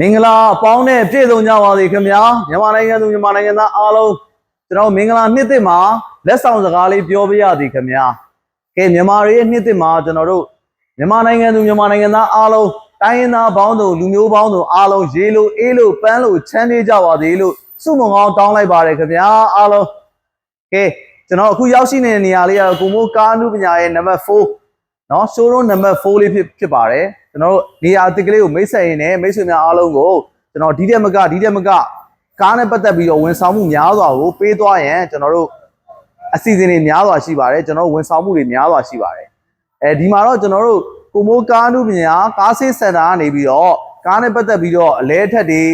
မင်္ဂလာအပေါင်းနဲ့ပြည့်စုံကြပါစေခင်ဗျာမြန်မာနိုင်ငံသူမြန်မာနိုင်ငံသားအားလုံးကျွန်တော်မင်္ဂလာနှစ်သစ်မှာလက်ဆောင်စကားလေးပြောပြရစီခင်ဗျာကဲမြန်မာတွေရဲ့နှစ်သစ်မှာကျွန်တော်တို့မြန်မာနိုင်ငံသူမြန်မာနိုင်ငံသားအားလုံးတိုင်းရင်းသားပေါင်းစုံလူမျိုးပေါင်းစုံအားလုံးရေလိုအေးလိုပန်းလိုချမ်းသေးကြပါစေလို့ဆုမွန်ကောင်းတောင်းလိုက်ပါတယ်ခင်ဗျာအားလုံးကဲကျွန်တော်အခုရောက်ရှိနေတဲ့နေရာလေးကတော့ကိုမိုးကားနုပညာရဲ့နံပါတ်4 နော် showroom number 4လေးဖြစ်ဖြစ်ပါတယ်ကျွန်တော်တို့နေရာအသစ်ကလေးကိုမိတ်ဆက်ရင်းနဲ့မိတ်ဆွေများအားလုံးကိုကျွန်တော်ဒီတက်မကဒီတက်မကကားနဲ့ပတ်သက်ပြီးတော့ဝန်ဆောင်မှုများစွာကိုပေးသွားရန်ကျွန်တော်တို့အစီအစဉ်တွေများစွာရှိပါတယ်ကျွန်တော်တို့ဝန်ဆောင်မှုတွေများစွာရှိပါတယ်အဲဒီမှာတော့ကျွန်တော်တို့ကိုမိုးကားနုပညာကားဆေးစင်တာကနေပြီးတော့ကားနဲ့ပတ်သက်ပြီးတော့အလဲထက်တွေ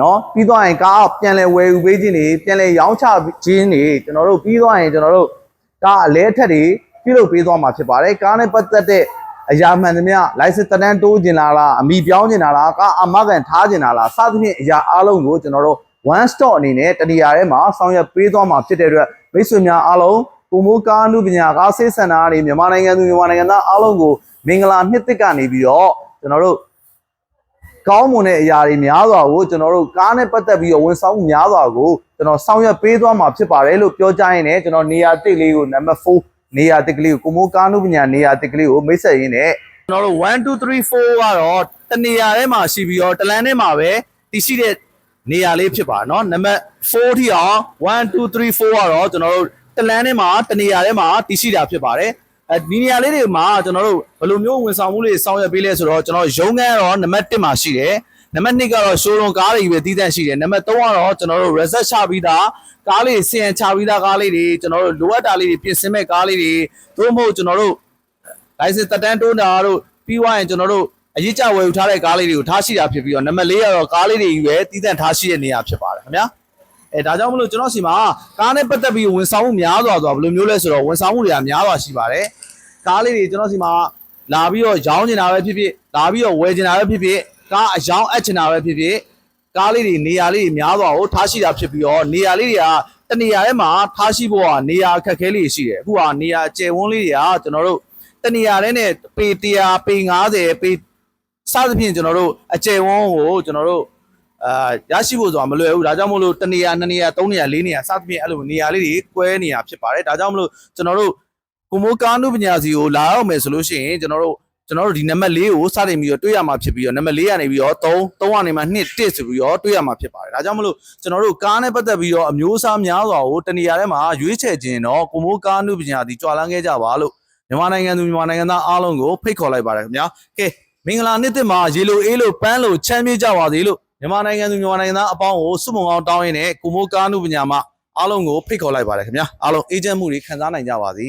နော်ပြီးသွားရင်ကားပြန်လဲဝယ်ယူပေးခြင်းတွေပြန်လဲရောင်းချခြင်းတွေကျွန်တော်တို့ပြီးသွားရင်ကျွန်တော်တို့ကားအလဲထက်တွေ ပြုလုပ်ပေးသွားမှာဖြစ်ပါတယ်ကားနဲ့ပတ်သက်တဲ့အရာမှန်သမျှ license တက်တန်းတိုးကျင်လာလားအမိပြောင်းကျင်လာလားကားအမကန်ထားကျင်လာလားစသဖြင့်အရာအလုံးကိုကျွန်တော်တို့ one stop အနေနဲ့တနေရာထဲမှာဆောင်ရွက်ပေးသွားမှာဖြစ်တဲ့အတွက်မိတ်ဆွေများအားလုံးပုံမိုးကားအမှုပညာကားဆေးစင်တာကနေမြန်မာနိုင်ငံသူမြန်မာနိုင်ငံသားအားလုံးကိုမင်္ဂလာနှစ်သစ်ကနေပြီးတော့ကျွန်တော်တို့ကောင်းမွန်တဲ့အရာတွေများစွာကိုကျွန်တော်တို့ကားနဲ့ပတ်သက်ပြီးတော့ဝန်ဆောင်မှုများစွာကိုကျွန်တော်ဆောင်ရွက်ပေးသွားမှာဖြစ်ပါတယ်လို့ပြောကြရင်လည်းကျွန်တော်နေရာတစ်လေးကိုနံပါတ်4 နေရာတစ်ကလေးကိုကိုမိုးကားနုပညာနေရာတစ်ကလေးကိုမိတ်ဆက်ရင်းနဲ့ကျွန်တော်တို့1 2 3 4ကတော့တနေရာထဲမှာရှိပြီးတော့တလန်ထဲမှာပဲတည်ရှိတဲ့နေရာလေးဖြစ်ပါเนาะနံပါတ်4ထိအောင်1 2 3 4ကတော့ကျွန်တော်တို့တလန်ထဲမှာတနေရာထဲမှာတည်ရှိတာဖြစ်ပါတယ်အဲဒီနေရာလေးတွေမှာကျွန်တော်တို့ဘယ်လိုမျိုးဝန်ဆောင်မှုတွေဆောင်ရွက်ပေးလဲဆိုတော့ကျွန်တော်ရုံးခန်းကတော့နံပါတ်1မှာရှိတယ် နံပါတ်2ကတော့ showroom ကားတွေပဲတည်တံ့ရှိတယ်နံပါတ်3ကတော့ကျွန်တော်တို့ reset ချပြီးသားကားလေးစီယံချပြီးသားကားလေးတွေကျွန်တော်တို့လိုအပ်တာလေးတွေပြင်ဆင်မဲ့ကားလေးတွေသို့မဟုတ်ကျွန်တော်တို့ license တက်တန်းတိုးတာတို့ပြီးွားရင်ကျွန်တော်တို့အရေးကြဝယ်ယူထားတဲ့ကားလေးတွေကိုထားရှိတာဖြစ်ပြီးတော့နံပါတ်4ကတော့ကားလေးတွေကြီးပဲတည်တံ့ထားရှိတဲ့နေရာဖြစ်ပါတယ်ခင်ဗျာအဲဒါကြောင့်မလို့ကျွန်တော်စီမှာကားနဲ့ပတ်သက်ပြီးဝန်ဆောင်မှုများစွာဆိုတာဘယ်လိုမျိုးလဲဆိုတော့ဝန်ဆောင်မှုတွေကများစွာရှိပါတယ်ကားလေးတွေကျွန်တော်စီမှာလာပြီးတော့ရောင်းနေတာပဲဖြစ်ဖြစ်လာပြီးတော့ဝယ်နေတာပဲဖြစ်ဖြစ် ကားအယောင်းအပ်ချင်တာပဲဖြစ်ဖြစ်ကားလေးတွေနေရာလေးတွေများစွာကိုထားရှိတာဖြစ်ပြီးတော့နေရာလေးတွေကတနေရာထဲမှာထားရှိဖို့ကနေရာအခက်အခဲလေးတွေရှိတယ်အခုကနေရာကျယ်ဝန်းလေးတွေကကျွန်တော်တို့တနေရာထဲနဲ့ပေ100ပေ90ပေစသဖြင့်ကျွန်တော်တို့အကျယ်ဝန်းကိုကျွန်တော်တို့အာရရှိဖို့ဆိုတာမလွယ်ဘူးဒါကြောင့်မို့လို့တနေရာနှစ်နေရာသုံးနေရာလေးနေရာစသဖြင့်အဲ့လိုနေရာလေးတွေကွဲနေရဖြစ်ပါတယ်ဒါကြောင့်မလို့ကျွန်တော်တို့ကိုမိုးကားနုပညာစီကိုလာရောက်မယ်ဆိုလို့ရှိရင်ကျွန်တော်တို့ ကျွန်တော်တို့ဒီနံပါတ်၄ကိုစတင်ပြီးတော့တွေ့ရမှာဖြစ်ပြီးတော့နံပါတ်၄ကနေပြီးတော့3 3ကနေမှ2 1ဆိုပြီးတော့တွေ့ရမှာဖြစ်ပါတယ်ဒါကြောင့်မလို့ကျွန်တော်တို့ကားနဲ့ပတ်သက်ပြီးတော့အမျိုးအစားများစွာကိုတနေရာထဲမှာရွေးချယ်ခြင်းတော့ကိုမိုးကားနုပညာစီကြွာလန်းခဲ့ကြပါလို့မြန်မာနိုင်ငံသူမြန်မာနိုင်ငံသားအားလုံးကိုဖိတ်ခေါ်လိုက်ပါတယ်ခင်ဗျာကဲမင်္ဂလာနှစ်သစ်မှာရေလိုအေးလိုပန်းလိုချမ်းမြေ့ကြပါစေလို့မြန်မာနိုင်ငံသူမြန်မာနိုင်ငံသားအပေါင်းကိုစုမုံအောင်တောင်းရင်းနဲ့ကိုမိုးကားနုပညာမှာအားလုံးကိုဖိတ်ခေါ်လိုက်ပါတယ်ခင်ဗျာအားလုံးအေးချမ်းမှုတွေခံစားနိုင်ကြပါစေ